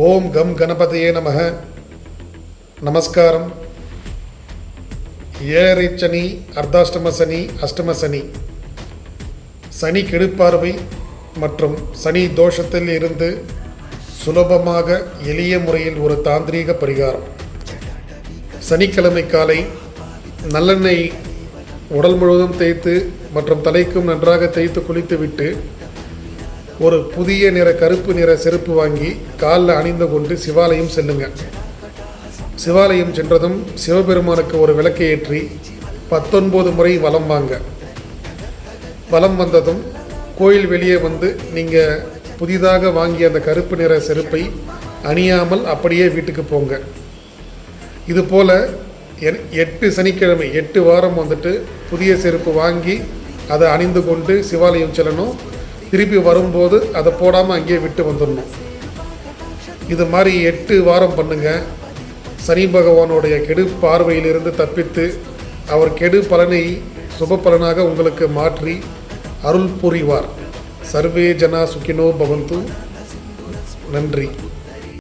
ஓம் come கணபதியே நமக. நமஸ்காரம். ஏழரை சனி அர்த்தாஷ்டம சனி அஷ்டம சனி. சனி கெடுப்பார்வை மற்றும் சனி தோஷத்தில் இருந்து சுலபமாக எளிய முறையில் ஒரு தாந்திரீக பரிகாரம். சனிக்கிழமை காலை நல்லெண்ணெய் உடல் முழுவதும் தேய்த்து மற்றும் தலைக்கும் நன்றாக தேய்த்து குளித்துவிட்டு ஒரு புதிய நிற கருப்பு நிற செருப்பு வாங்கி காலில் அணிந்து கொண்டு சிவாலயம் செல்லுங்க. சிவாலயம் சென்றதும் சிவபெருமானுக்கு ஒரு விளக்கை ஏற்றி பத்தொன்பது முறை வலம் வாங்க. வலம் வந்ததும் கோயில் வெளியே வந்து நீங்கள் புதிதாக வாங்கிய அந்த கருப்பு நிற செருப்பை அணியாமல் அப்படியே வீட்டுக்கு போங்க. இதுபோல் எட்டு சனிக்கிழமை எட்டு வாரம் வந்துட்டு புதிய செருப்பு வாங்கி அதை அணிந்து கொண்டு சிவாலயம் செல்லணும். திருப்பி வரும்போது அதை போடாமல் அங்கேயே விட்டு வந்துடணும். இது மாதிரி எட்டு வாரம் பண்ணுங்கள் சனி பகவானுடைய கெடு பார்வையிலிருந்து தப்பித்து அவர் கெடு பலனை சுப பலனாக உங்களுக்கு மாற்றி அருள் புரிவார். சர்வே ஜனா சுகினோ பவந்து. நன்றி.